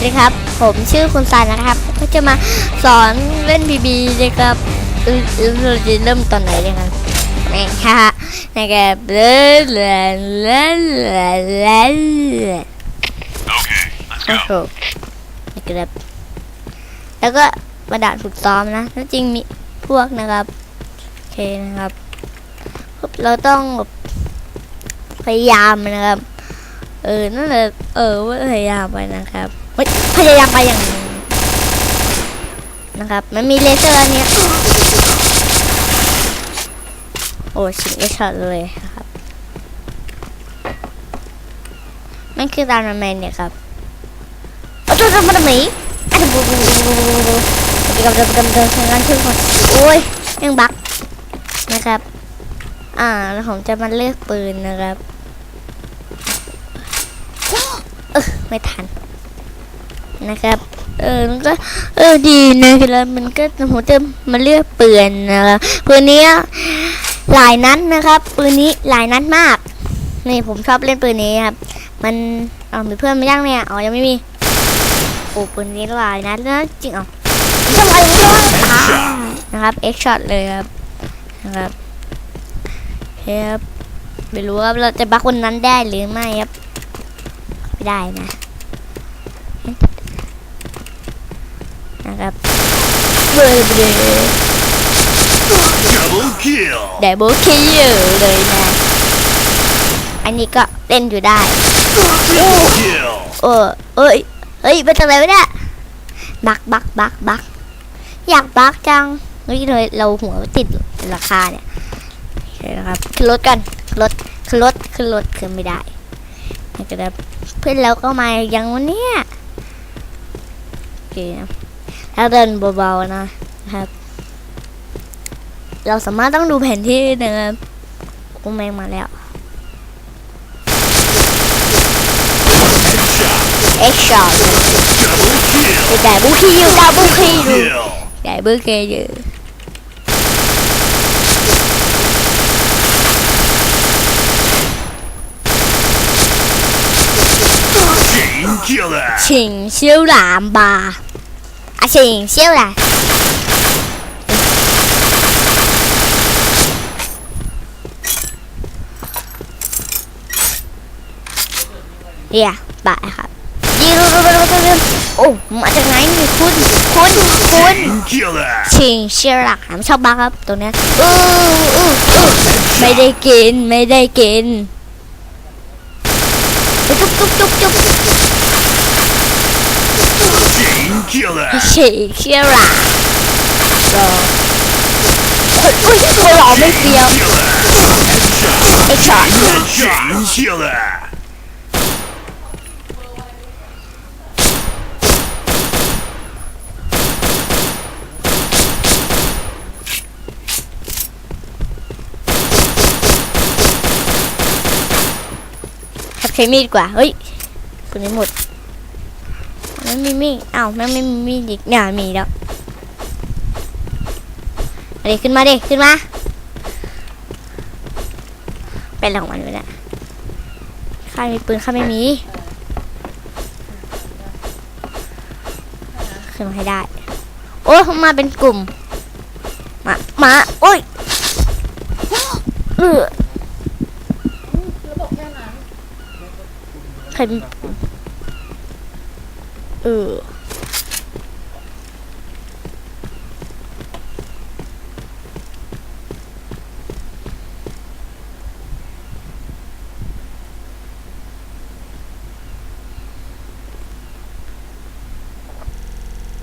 วัสดีครับ ผมชื่อคุณซันนะครับ ก็จะมาสอนเล่นบีบีนะครับเออเออเราจะเริ่มตอนไหนดีครับนี่ฮะนะครับเล่นเล่นเล่นเล่นเล่น Okay, let's โอ้ go. โหนะครับแล้วก็มาด่านฝึกซ้อมนะแล้วจริงมีพวกนะครับโอเคนะครับปุ๊บเราต้องแบบพยายามนะครับ เออ นั่นแหละ เออว่าพยายามไปนะครับเฮ้ยพยายามไปอย่างนี้นะครับ มันมีเลเซอร์อันเนี้ยโอ้ชิงเอช็อตเลยนะครับมันคือตามมันแมนเนี่ยครับโอ้ตัวตัวมันหมีอะบูบูบูบูบูบูบูปฏิกรรมเดิมเดิมเดิมทางการช่วยคนโอ้ยยังบักนะครับ อ่าแล้วผมจะมาเลือกปืนนะครับ เออไม่ทัน นะครับ เออมันก็เออดีนะครับมันก็ผมจะมาเลือกปืนนะครับปืนนี้หลายนัดนะครับปืนนี้หลายนัดมาก นี่ผมชอบเล่นปืนนี้ครับ มันเอามีเพื่อนมายังเนี่ยอ๋อยังไม่มีโอ้ปืนนี้หลายนัดนะจริงเหรอทำไมไม่ได้ตานะครับเอ็กช็อตเลยครับนะครับครับไม่รู้ครับเราจะบักคนนั้นได้หรือไม่ครับ ไม่ได้นะ นะครับเบอร์เบอร์ Double kill. ได้โบคิวเลยนะ อันนี้ก็เล่นอยู่ได้ Triple kill. เออเอ้ยเฮ้ยเป็นอะไรวะเนี่ยบักบักบักบักอยากบักจังเฮ้ยเลยเราหัวติดราคาเนี่ยโอเคนะครับขึ้นรถกันขึ้นรถขึ้นรถขึ้นรถขึ้นไม่ได้นะครับเพื่อนเราก็มายังวันเนี้ยโอเคนะ ถ้าเดินเบาๆนะครับ เราสามารถต้องดูแผนที่นะครับโอ้แมงมาแล้ว Headshot. เอ็กช็อต Double kill. แต่บุคีอยู่ดาวบุคีอยู่ Kill. ได้เบอร์เกย์อยู่ Chain killer. ชิง เชี่ยวหลามบาอะชิงเชี่ยวหลามเฮียบายครับยิงรูรูรูรูรูโอ้มาจากไหนนี่คุณคุณคุณ Chain killer. ชิงเชี่ยวหลามชอบบ้าครับตัวเนี้ยอู้อู้อู้ไม่ได้กินไม่ได้กินไปจุ๊บจุ๊บจุ๊บจุ๊บ Chain killer. ฉีกเชี่ยร่ะรออุ้ยตัวหล่อไม่เฟี้ยว Killer. Headshot. ไอ้ช็อต Chain killer. ใไม่มีมีดอ้าวแม่งไม่มีมีดอีกเนี่ยมีแล้วมาดิขึ้นมาดิขึ้นมา เป็นรางวัลไปแล้วข้ามีปืนข้าไม่มี ขึ้นมาให้ได้ โอ้มาเป็นกลุ่ม มา มาโอ้ยเออใครมีปืน เออ